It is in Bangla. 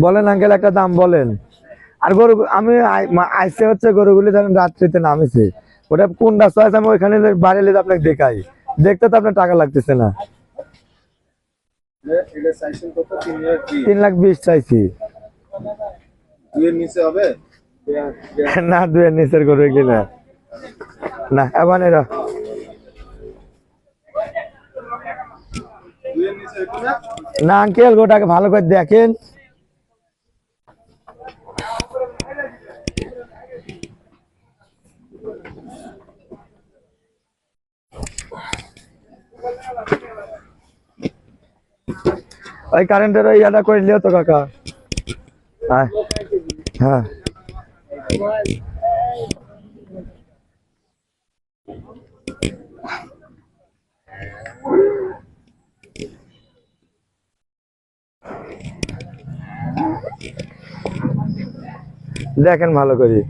বলেন। আঙ্কেল একটা দাম বলেন। আর গরু আমি আই- আইসে হচ্ছে গরুগুলি ধরেন রাত্রিতে নামেছে। ওটা কোনটা চয়েস আমি ওইখানে বাড়ি আপনাকে দেখাই। দেখতে তো আপনার টাকা লাগতেছে না। যে এটা চাইছেন কত? তিন লাখ বিশ। চাইছি। না দুয়ের নিচের গরু কিনা। না এবার এরা না, আঙ্কেল গোটাকে ভালো করে দেখেন। ওই কারেন্টের ওই ইয়াটা করে লিও তো, কাকা। হ্যাঁ হ্যাঁ। দেখেন ভালো করে।